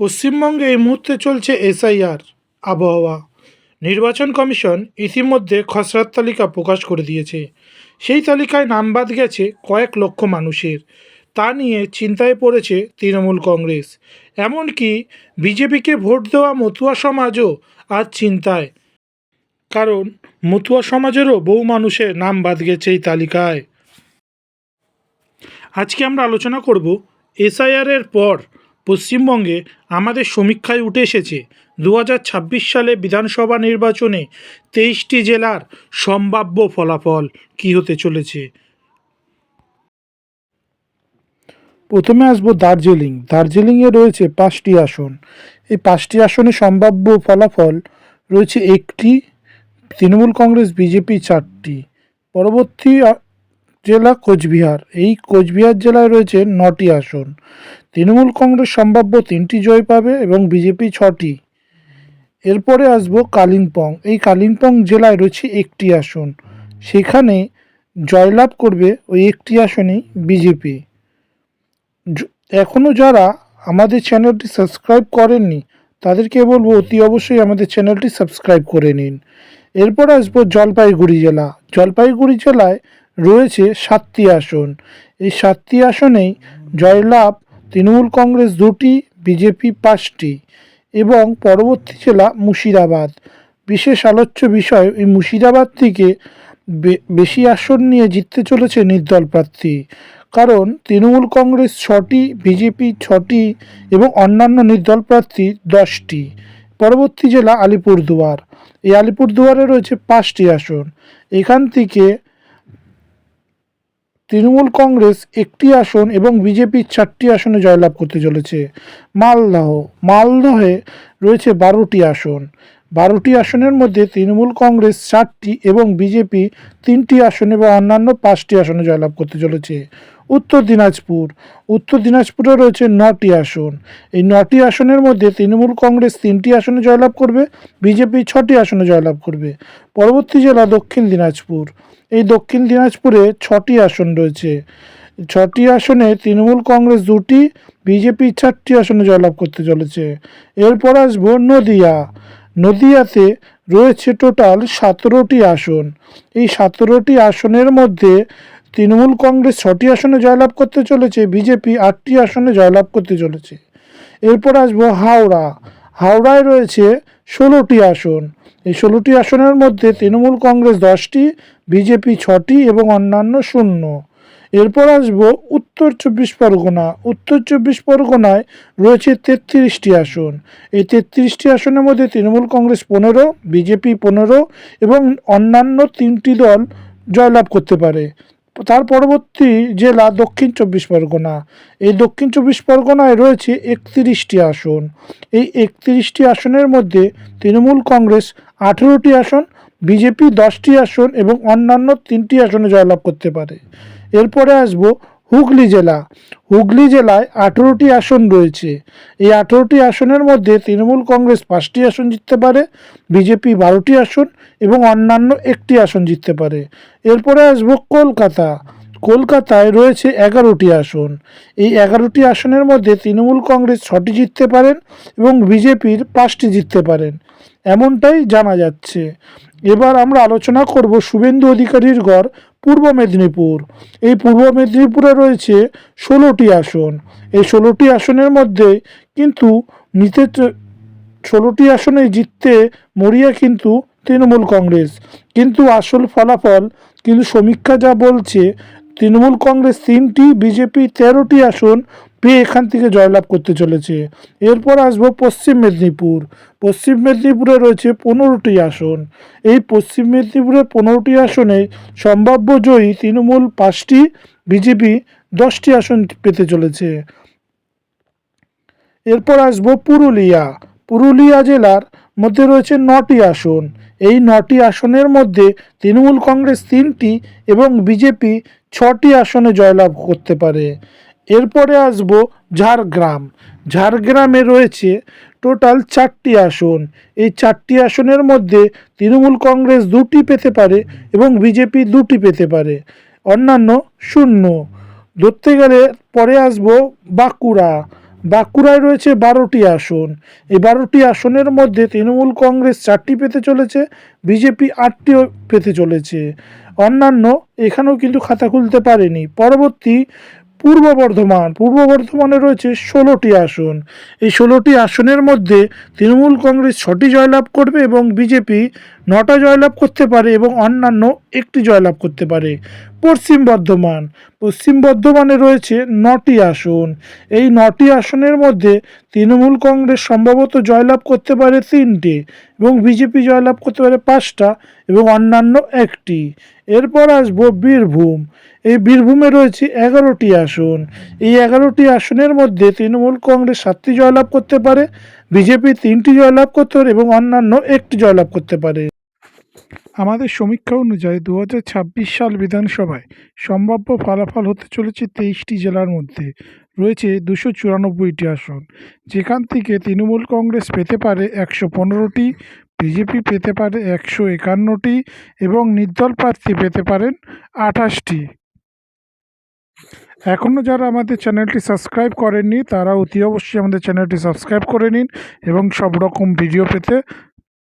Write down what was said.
পশ্চিমবঙ্গে এই মুহূর্তে চলছে এসআইআর, আবহাওয়া। নির্বাচন কমিশন ইতিমধ্যে খসড়ার তালিকা প্রকাশ করে দিয়েছে। সেই তালিকায় নাম বাদ গেছে কয়েক লক্ষ মানুষের। তা নিয়ে চিন্তায় পড়েছে তৃণমূল কংগ্রেস। এমনকি বিজেপিকে ভোট দেওয়া মতুয়া সমাজও আজ চিন্তায়। কারণ মতুয়া সমাজেরও বহু মানুষের নাম বাদ গেছে এই তালিকায়। আজকে আমরা আলোচনা করব এসআইআরের পর পশ্চিমবঙ্গে আমাদের সমীক্ষায় উঠে এসেছে দু হাজার ছাব্বিশ সালে বিধানসভা নির্বাচনে তেইশটি জেলার সম্ভাব্য ফলাফল কী হতে চলেছে? প্রথমে আসব দার্জিলিং। দার্জিলিংয়ে রয়েছে পাঁচটি আসন। এই পাঁচটি আসনে সম্ভাব্য ফলাফল রয়েছে একটি, তৃণমূল কংগ্রেস, বিজেপি চারটি। পরবর্তী জেলা কোচবিহার। এই কোচবিহার জেলায় রয়েছে নটি আসন। তৃণমূল কংগ্রেস সম্ভাব্য তিনটি জয় পাবে এবং বিজেপি ছটি। এরপরে আসব কালিম্পং। এই কালিম্পং জেলায় রয়েছে একটি আসন। সেখানে জয়লাভ করবে ওই একটি আসনেই বিজেপি। এখনও যারা আমাদের চ্যানেলটি সাবস্ক্রাইব করেননি, তাদেরকে বলব অতি অবশ্যই আমাদের চ্যানেলটি সাবস্ক্রাইব করে নিন। এরপর আসব জলপাইগুড়ি জেলা। জলপাইগুড়ি জেলায় রয়েছে সাতটি আসন। এই সাতটি আসনেই জয়লাভ তৃণমূল কংগ্রেস দুটি, বিজেপি পাঁচটি এবং পরবর্তী জেলা মুর্শিদাবাদ। বিশেষ আলোচ্য বিষয়, এই মুর্শিদাবাদ থেকে বেশি আসন নিয়ে জিততে চলেছে নির্দল প্রার্থী। কারণ তৃণমূল কংগ্রেস ছটি, বিজেপি ছটি এবং অন্যান্য নির্দল প্রার্থী দশটি। পরবর্তী জেলা আলিপুরদুয়ার। এই আলিপুরদুয়ারে রয়েছে পাঁচটি আসন। এখান থেকে তৃণমূল কংগ্রেস একটি আসন এবং বিজেপি চারটি আসনে জয়লাভ করতে চলেছে। মালদহ, মালদহে রয়েছে বারোটি আসন। বারোটি আসনের মধ্যে তৃণমূল কংগ্রেস চারটি এবং বিজেপি তিনটি আসনে এবং অন্যান্য পাঁচটি আসনে জয়লাভ করতে চলেছে। উত্তর দিনাজপুর। উত্তর দিনাজপুরে রয়েছে নটি আসন। এই নটি আসনের মধ্যে তৃণমূল কংগ্রেস তিনটি আসনে জয়লাভ করবে, বিজেপি ছটি আসনে জয়লাভ করবে। পরবর্তী জেলা দক্ষিণ দিনাজপুর। এই দক্ষিণ দিনাজপুরে ছটি আসন রয়েছে। ছটি আসনে তৃণমূল কংগ্রেস দুটি, বিজেপি চারটি আসনে জয়লাভ করতে চলেছে। এরপর আসব নদিয়া। নদিয়াতে রয়েছে টোটাল সতেরোটি আসন। এই সতেরোটি আসনের মধ্যে তৃণমূল কংগ্রেস ছটি আসনে জয়লাভ করতে চলেছে, বিজেপি আটটি আসনে জয়লাভ করতে চলেছে। এরপর আসব হাওড়া। হাওড়ায় রয়েছে ষোলোটি আসন। এই ষোলোটি আসনের মধ্যে তৃণমূল কংগ্রেস দশটি, বিজেপি ছটি এবং অন্যান্য শূন্য। এরপর আসব উত্তর চব্বিশ পরগনা। উত্তর চব্বিশ পরগনায় রয়েছে তেত্রিশটি আসন। এই তেত্রিশটি আসনের মধ্যে তৃণমূল কংগ্রেস পনেরো, বিজেপি পনেরো এবং অন্যান্য তিনটি দল জয়লাভ করতে পারে। তার পরবর্তী জেলা দক্ষিণ চব্বিশ পরগনা। এই দক্ষিণ চব্বিশ পরগনায় রয়েছে একত্রিশটি আসন। এই একত্রিশটি আসনের মধ্যে তৃণমূল কংগ্রেস আঠেরোটি আসন, বিজেপি দশটি আসন এবং অন্যান্য তিনটি আসনে জয়লাভ করতে পারে। এরপরে আসব হুগলি জেলা। হুগলি জেলায় আঠেরোটি আসন রয়েছে। এই আঠেরোটি আসনের মধ্যে তৃণমূল কংগ্রেস পাঁচটি আসন জিততে পারে, বিজেপি বারোটি আসন এবং অন্যান্য একটি আসন জিততে পারে। এরপরে আসব কলকাতা। কলকাতায় রয়েছে এগারোটি আসন। এই এগারোটি আসনের মধ্যে তৃণমূল কংগ্রেস ছটি জিততে পারেন এবং বিজেপির পাঁচটি জিততে পারেন। এমনটাই জানা যাচ্ছে। এবার আমরা আলোচনা করব শুভেন্দু অধিকারীর গড় পূর্ব মেদিনীপুর। এই পূর্ব মেদিনীপুরে রয়েছে ষোলোটি আসন। এই ষোলোটি আসনের মধ্যে কিন্তু নিতে ষোলোটি আসনে জিততে মরিয়া কিন্তু তৃণমূল কংগ্রেস। কিন্তু আসল ফলাফল কিন্তু সমীক্ষা যা বলছে, তৃণমূল কংগ্রেস তিনটি, বিজেপি তেরোটি আসন পেয়ে এখান থেকে জয়লাভ করতে চলেছে। এরপর আসব পশ্চিম মেদিনীপুর। পশ্চিম মেদিনীপুরে রয়েছে পনেরোটি আসন। এই পশ্চিম মেদিনীপুরের পনেরোটি আসনে সম্ভাব্য জয়ী তৃণমূল পাঁচটি, বিজেপি দশটি আসন পেতে চলেছে। এরপর আসব পুরুলিয়া। পুরুলিয়া জেলার মধ্যে রয়েছে নটি আসন। এই নটি আসনের মধ্যে তৃণমূল কংগ্রেস তিনটি এবং বিজেপি ছটি আসনে জয়লাভ করতে পারে। এরপরে আসব ঝাড়গ্রাম। ঝাড়গ্রামে রয়েছে টোটাল চারটি আসন। এই চারটি আসনের মধ্যে তৃণমূল কংগ্রেস দুটি পেতে পারে এবং বিজেপি দুটি পেতে পারে। অন্যান্য শূন্য। ধরতে গেলে পরে আসব বাঁকুড়া। বাঁকুড়ায় রয়েছে বারোটি আসন। এই বারোটি আসনের মধ্যে তৃণমূল কংগ্রেস চারটি পেতে চলেছে, বিজেপি আটটিও পেতে চলেছে। অন্যান্য এখানেও কিন্তু খাতা খুলতে পারেনি। পরবর্তী পূর্ব বর্ধমান, পূর্ব বর্ধমানে রয়েছে ষোলোটি আসন। এই ষোলোটি আসনের মধ্যে তৃণমূল কংগ্রেস ছটি জয়লাভ করবে এবং বিজেপি নটা জয়লাভ করতে পারে এবং অন্যান্য একটি জয়লাভ করতে পারে। পশ্চিম বর্ধমান। পশ্চিম বর্ধমানে রয়েছে নটি আসন। এই নটি আসনের মধ্যে তৃণমূল কংগ্রেস সম্ভবত জয়লাভ করতে পারে তিনটে এবং বিজেপি জয়লাভ করতে পারে পাঁচটা এবং অন্যান্য একটি। এরপর আসব বীরভূম। এই বীরভূমে রয়েছে এগারোটি আসন। এই এগারোটি আসনের মধ্যে তৃণমূল কংগ্রেস সাতটি জয়লাভ করতে পারে, বিজেপি তিনটি জয়লাভ করতে পারে এবং অন্যান্য একটি জয়লাভ করতে পারে। আমাদের সমীক্ষা অনুযায়ী দু হাজার ছাব্বিশ সাল বিধানসভায় সম্ভাব্য ফলাফল হতে চলেছে তেইশটি জেলার মধ্যে। রয়েছে দুশো চুরানব্বইটি আসন। যেখান থেকে তৃণমূল কংগ্রেস পেতে পারে একশো পনেরোটি, বিজেপি পেতে পারে একশো একান্নটি এবং নির্দল প্রার্থী পেতে পারেন আঠাশটি। এখনও যারা আমাদের চ্যানেলটি সাবস্ক্রাইব করেননি, তারা অতি অবশ্যই আমাদের চ্যানেলটি সাবস্ক্রাইব করে নিন এবং সব রকম ভিডিও পেতে